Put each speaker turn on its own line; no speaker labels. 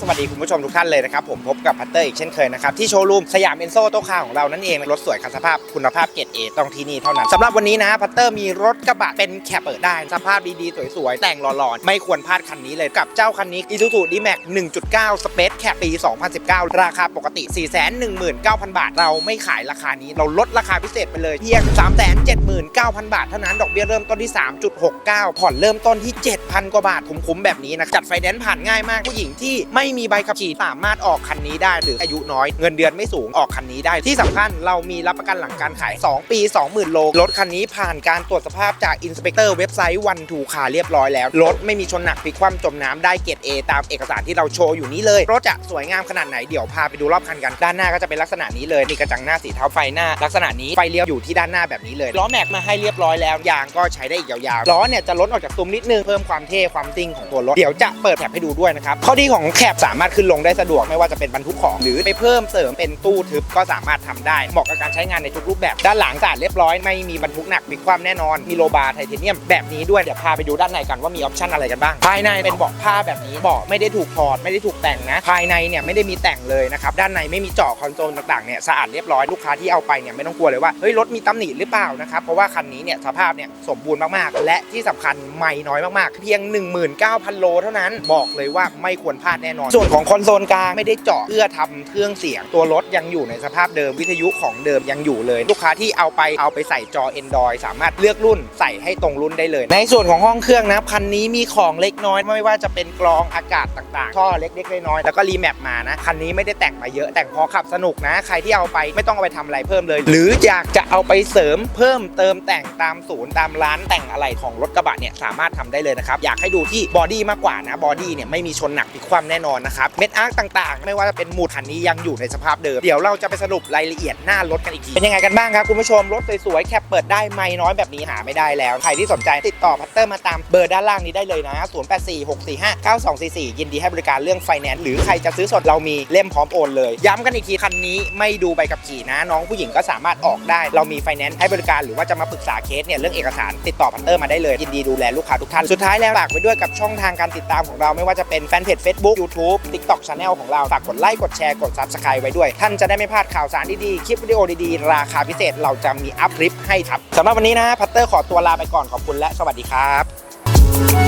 สวัสดีคุณผู้ชมทุกท่านเลยนะครับ ผมพบกับพัตเตอร์อีกเช่นเคยนะครับ ที่โชว์รูมสยามเอ็นโซโตคาของเรานั่นเองรถสวยคันสภาพคุณภาพเกรดเอต้องที่นี่เท่านั้นสำหรับวันนี้นะพัตเตอร์มีรถกระบะเป็นแคปเปิดได้ สภาพดีๆ สวยๆ แต่งหล่อๆ ไม่ควรพลาดคันนี้เลยกับเจ้าคันนี้ Isuzu D-Max 1.9 Space Cap ปี 2019 ราคาปกติ 419,000 บาท เราไม่ขายราคานี้เราลดราคาพิเศษไปเลยเพียง 379,000 บาทเท่านั้นดอกเบี้ยเริ่มต้นที่ 3.69 ผ่อนเริ่มต้นที่ 7,000 กว่าบาทคุ้มๆแบบนี้นะจัดไฟแนนซ์ผ่านง่ายมากผู้หญิงที่ไม่ไม่มีใบขับขี่สามารถออกคันนี้ได้หรืออายุน้อยเงินเดือนไม่สูงออกคันนี้ได้ ที่สำคัญเรามีรับประกันหลังการขาย 2 ปี 20,000 โลรถคันนี้ผ่านการตรวจสภาพจากอินสเปกเตอร์เว็บไซต์วันทูคาเรียบร้อยแล้วรถไม่มีชนหนักพลิกคว่ำจมน้ำได้เกรด A ตามเอกสารที่เราโชว์อยู่นี้เลยรถจะสวยงามขนาดไหนเดี๋ยวพาไปดูรอบคันกันด้านหน้าก็จะเป็นลักษณะนี้เลยนี่กระจังหน้าสีเทาไฟหน้า ลักษณะนี้ไฟเลี้ยวอยู่ที่ด้านหน้าแบบนี้เลยล้อแม็กมาให้เรียบร้อยแล้วยางก็ใช้ได้อีกยาวๆล้อเนี่ยจะลดออกจากซุ้มนิดนึงเพิ่มความเท่ความซิ่งของตัวรถเดี๋ยวจะเปิดแคปให้ดูด้วยนะครับข้อดีของแสามารถขึ้นลงได้สะดวกไม่ว่าจะเป็นบรรทุกของ หรือไปเพิ่มเสริมเป็นตู้ทึบก็สามารถทำได้เหมาะกับการใช้งานในทุกรูปแบบ ด้านหลังสะอาดเรียบร้อยไม่มีบรรทุกหนักมีความแน่นอน มีโลบาร์ไทเทเนียมแบบนี้ด้วยเดี๋ยวพาไปดูด้านในกันว่ามีออปชั่นอะไรกันบ้างภายในเป็นเบาะผ้าแบบนี้เบาะไม่ได้ถูกถอดไม่ได้ถูกแต่งนะ ภายในเนี่ยไม่ได้มีแต่งเลยนะครับด้านในไม่มีเจาะคอนโซลต่างๆเนี่ยสะอาดเรียบร้อยลูกค้าที่เอาไปเนี่ยไม่ต้องกลัวเลยว่าเฮ้ยรถมีตำหนิหรือเปล่านะครับเพราะว่าคันนี้เนี่ยสภาพเนี่ยสมบูรณ์มากๆ และที่สำคัญไม่น้อยมากๆ เพียง 19,000 โลเท่านั้นบอกเลยว่าไม่ควรพลาดแน่นอนส่วนของคอนโซลกลางไม่ได้เจาะเพื่อทำเครื่องเสียงตัวรถยังอยู่ในสภาพเดิมวิทยุของเดิมยังอยู่เลย ลูกค้าที่เอาไปเอาไปใส่จอ Android สามารถเลือกรุ่นใส่ให้ตรงรุ่นได้เลย ในส่วนของห้องเครื่องนะคันนี้มีของเล็กน้อย ไม่ว่าจะเป็นกรองอากาศต่างๆท่อเล็กๆน้อยๆแล้วก็รีแมปมานะคันนี้ไม่ได้แต่งมาเยอะแต่งพอขับสนุกนะ ใครที่เอาไปไม่ต้องเอาไปทำอะไรเพิ่มเลย หรืออยากจะเอาไปเสริมเพิ่มเติมแต่งตามศูนย์ตามร้านแต่งอะไรของรถกระบะเนี่ยสามารถทำได้เลยนะครับอยากให้ดูที่บอดี้มากกว่านะบอดี้เนี่ยไม่มีชนหนักพลิกคว่ำแน่นอนนะครับ เม็ดอาร์คต่างๆ ไม่ว่าจะเป็นหมุดคันนี้ยังอยู่ในสภาพเดิม เดี๋ยวเราจะไปสรุปรายละเอียดหน้ารถกันอีกที เป็นยังไงกันบ้างครับคุณผู้ชม รถสวยๆ แคปเปิดได้ไม่น้อยแบบนี้หาไม่ได้แล้ว ใครที่สนใจติดต่อพัตเตอร์มาตามเบอร์ด้านล่างนี้ได้เลยนะ 0846459244 ยินดีให้บริการเรื่องไฟแนนซ์หรือใครจะซื้อสดเรามีเล่มพร้อมโอนเลย ย้ำกันอีกทีคันนี้ไม่ดูใบขับขี่นะ น้องผู้หญิงก็สามารถออกได้ เรามีไฟแนนซ์ให้บริการหรือว่าจะมาปรึกษาเคสเนี่ยเรื่องเอกสารติดต่อพัตเตอร์มาได้เลยยินดีดูแลลูกค้าทุกท่านสุดท้ายแล้วฝากไว้ด้วยกับช่องทางการติดตามของเราไม่ว่าจะเป็นแฟนเพจ Facebook YouTube TikTok Channel ของเรา ฝากกดไลค์ กดแชร์ กด Subscribe ไว้ด้วย ท่านจะได้ไม่พลาดข่าวสารดีๆ คลิปวิดีโอดีๆ ราคาพิเศษเราจะมีอัพคลิปให้ครับสำหรับวันนี้นะพัตเตอร์ขอตัวลาไปก่อนขอบคุณและสวัสดีครับ